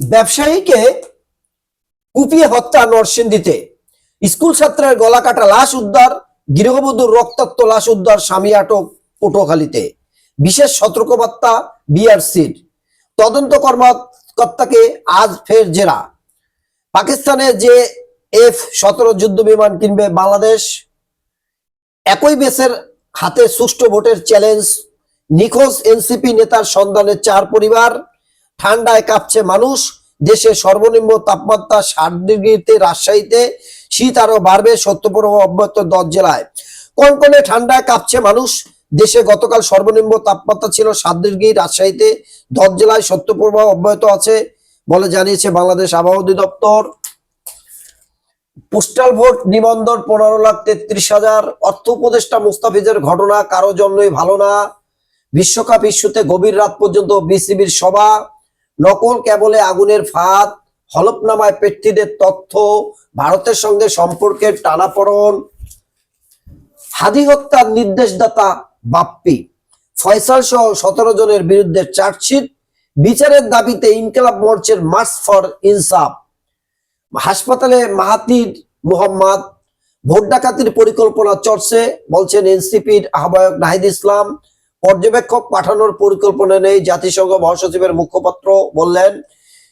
ব্যবসায়ীকে কুপিয়ে হত্যা নরসিংদীতে। স্কুল ছাত্রের গলা কাটা লাশ উদ্ধার, গৃহবধূর রক্তাক্ত লাশ উদ্ধার স্বামী আটক পটুয়াখালীতে। বিশেষ সতর্কবার্তা বিআরসির। তদন্ত কর্মকর্তাকে আজ ফের জেরা। পাকিস্তানে যে এফ সতেরো যুদ্ধ বিমান কিনবে বাংলাদেশ, একই বেসের হাতে সুষ্ঠু ভোটের চ্যালেঞ্জ, নিখোঁজ এনসিপি নেতার সন্ধানে চার পরিবার ঠান্ডায় কাঁপছে মানুষ। দেশে সর্বনিম্ন তাপমাত্রা ষাট ডিগ্রিতে রাজশাহীতে, শীত আরও বাড়বে সত্যপ্রবাহ অব্যাহত দশ জেলায়। কনকনে ঠান্ডায় কাঁপছে মানুষ। দেশে গতকাল সর্বনিম্ন তাপমাত্রা ছিল সাত ডিগ্রি, রাজশাহীতে দশ জেলায় সত্যপ্রবাহ অব্যাহত আছে বলে জানিয়েছে বাংলাদেশ আবহাওয়া অধিদপ্তর। পোস্টাল ভোট নিবন্ধন পনেরো লাখ তেত্রিশ হাজার। অর্থ উপদেষ্টা মুস্তাফিজের ঘটনা কারও জন্যই ভালো না। বিশ্বকাপ ইস্যুতে গভীর রাত পর্যন্ত বিসিবির সভা। নকল কেবলে আগুনের ফাঁদ, হলফনামায় প্রার্থীদের তথ্য, ভারতের সঙ্গে সম্পর্কের টানাপড়ন। হাদি হত্যার নির্দেশদাতা বাপ্পি। ফয়সাল সহ সতেরো জনের বিরুদ্ধে চার্জশিট। বিচারের দাবিতে ইনকালাব মোর্চের মার্চ ফর ইনসাফ। হাসপাতালে মাহাতির মোহাম্মদ। ভোট ডাকাতির পরিকল্পনা চর্চে বলছেন এনসিপির আহ্বায়ক নাহিদ ইসলাম। পর্যবেক্ষক পাঠানোর পরিকল্পনা নেই। জাতিসংঘ মহাসচিবের মুখপাত্র বললেন,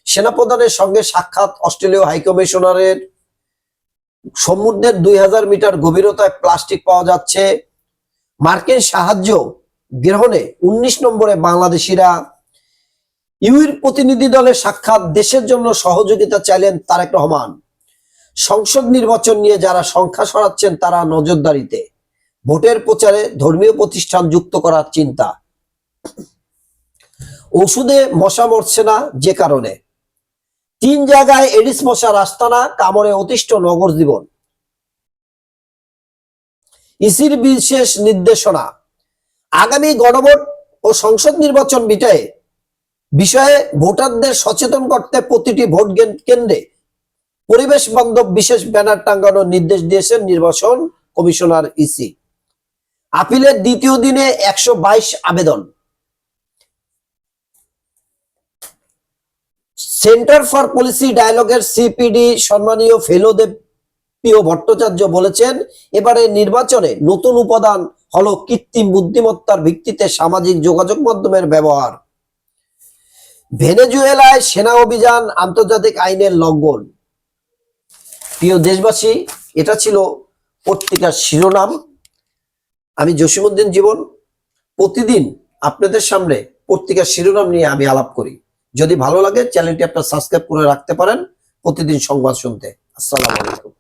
সেনাপ্রধানের সঙ্গে সাক্ষাৎ অস্ট্রেলীয় হাইকমিশনারের। সমুদ্রের দুই হাজার মিটার গভীরতায় প্লাস্টিক পাওয়া যাচ্ছে। মার্কিন সাহায্য গ্রহণে উনিশ নম্বরে বাংলাদেশিরা। ইউর প্রতিনিধি দলের সাক্ষাৎ দেশের জন্য সহযোগিতা চাইলেন তারেক রহমান। সংসদ নির্বাচন নিয়ে যারা সংখ্যা সরাচ্ছেন তারা নজরদারিতে। ভোটের প্রচারে ধর্মীয় প্রতিষ্ঠান যুক্ত করার চিন্তা। ওষুধে মশা মরছে না যে কারণে। তিন জায়গায় এডিস মশার আস্তানা, কামড়ে অতিষ্ঠ নগর জীবন। ইসির বিশেষ নির্দেশনা। আগামী গণভোট ও সংসদ নির্বাচন বিটায়ে বিষয়ে ভোটারদের সচেতন করতে প্রতিটি ভোট কেন্দ্রে পরিবেশ বান্ধব বিশেষ ব্যানার টাঙ্গানোর নির্দেশ দিয়েছেন নির্বাচন কমিশনার ইসি। আপিলের দ্বিতীয় দিনে একশো বাইশ আবেদন। সেন্টার ফর পলিসি ডায়ালগের সিপিডি সম্মানীয় ফেলোদেব প্রিয় ভট্টাচার্য বলেছেন, এবারে নির্বাচনে নতুন উপাদান হলো কৃত্রিম বুদ্ধিমত্তার ভিত্তিতে সামাজিক যোগাযোগ মাধ্যমের ব্যবহার। ভেনেজুয়েলায় সেনা অভিযান আন্তর্জাতিক আইনের লঙ্ঘন। প্রিয় দেশবাসী, এটা ছিল পত্রিকার শিরোনাম। আমি জসিমুদ্দিন জীবন প্রতিদিন আপনাদের সামনে পত্রিকার শিরোনাম নিয়ে আমি আলাপ করি। যদি ভালো লাগে, চ্যানেলটি আপনার সাবস্ক্রাইব করে রাখতে পারেন প্রতিদিন সংবাদ শুনতে। আসসালামু আলাইকুম।